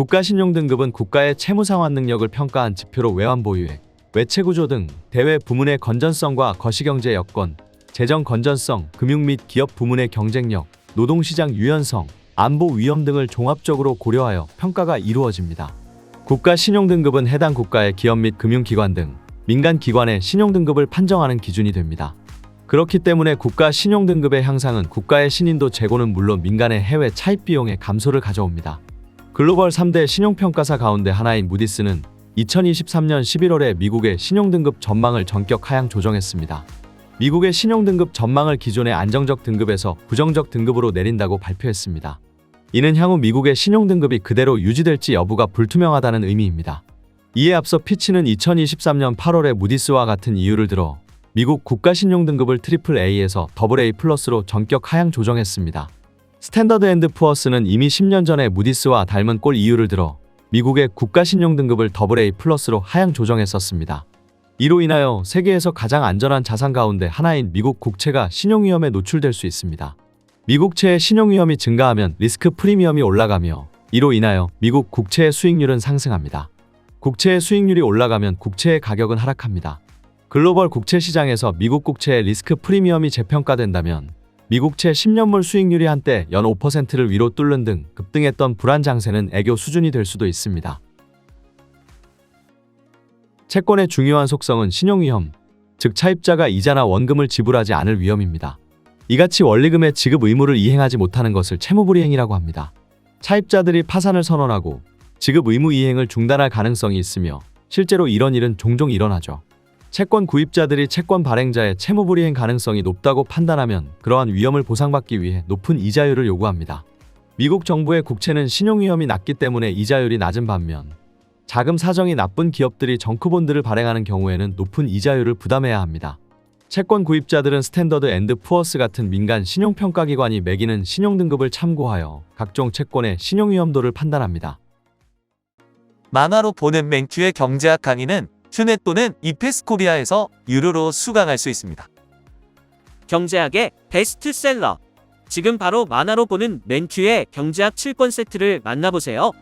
국가신용등급은 국가의 채무상환 능력을 평가한 지표로 외환 보유액, 외채 구조 등 대외 부문의 건전성과 거시경제 여건, 재정 건전성, 금융 및 기업 부문의 경쟁력, 노동시장 유연성, 안보 위험 등을 종합적으로 고려하여 평가가 이루어집니다. 국가 신용등급은 해당 국가의 기업 및 금융기관 등 민간 기관의 신용등급을 판정하는 기준이 됩니다. 그렇기 때문에 국가 신용등급의 향상은 국가의 신인도 재고는 물론 민간의 해외 차입 비용의 감소를 가져옵니다. 글로벌 3대 신용평가사 가운데 하나인 무디스는 2023년 11월에 미국의 신용등급 전망을 전격 하향 조정했습니다. 미국의 신용등급 전망을 기존의 안정적 등급에서 부정적 등급으로 내린다고 발표했습니다. 이는 향후 미국의 신용등급이 그대로 유지될지 여부가 불투명하다는 의미입니다. 이에 앞서 피치는 2023년 8월에 무디스와 같은 이유를 들어 미국 국가신용등급을 트리플 A에서 더블 A 플러스로 전격 하향 조정했습니다. 스탠더드 앤드 푸어스는 이미 10년 전에 무디스와 닮은 꼴 이유를 들어 미국의 국가신용 등급을 더블 A 플러스로 하향 조정했었습니다. 이로 인하여 세계에서 가장 안전한 자산 가운데 하나인 미국 국채가 신용 위험에 노출될 수 있습니다. 미국채의 신용 위험이 증가하면 리스크 프리미엄이 올라가며 이로 인하여 미국 국채의 수익률은 상승합니다. 국채의 수익률이 올라가면 국채의 가격은 하락합니다. 글로벌 국채 시장에서 미국 국채의 리스크 프리미엄이 재평가된다면 미국채 10년물 수익률이 한때 연 5%를 위로 뚫는 등 급등했던 불안 장세는 애교 수준이 될 수도 있습니다. 채권의 중요한 속성은 신용위험, 즉 차입자가 이자나 원금을 지불하지 않을 위험입니다. 이같이 원리금의 지급 의무를 이행하지 못하는 것을 채무불이행이라고 합니다. 차입자들이 파산을 선언하고 지급 의무 이행을 중단할 가능성이 있으며 실제로 이런 일은 종종 일어나죠. 채권 구입자들이 채권 발행자의 채무 불이행 가능성이 높다고 판단하면 그러한 위험을 보상받기 위해 높은 이자율을 요구합니다. 미국 정부의 국채는 신용 위험이 낮기 때문에 이자율이 낮은 반면 자금 사정이 나쁜 기업들이 정크본드를 발행하는 경우에는 높은 이자율을 부담해야 합니다. 채권 구입자들은 스탠더드 앤드 푸어스 같은 민간 신용평가기관이 매기는 신용등급을 참고하여 각종 채권의 신용위험도를 판단합니다. 만화로 보는 맹큐의 경제학 강의는 큐넷 또는 이페스코리아에서 유료로 수강할 수 있습니다. 경제학의 베스트셀러. 지금 바로 만화로 보는 맨큐의 경제학 7권 세트를 만나보세요.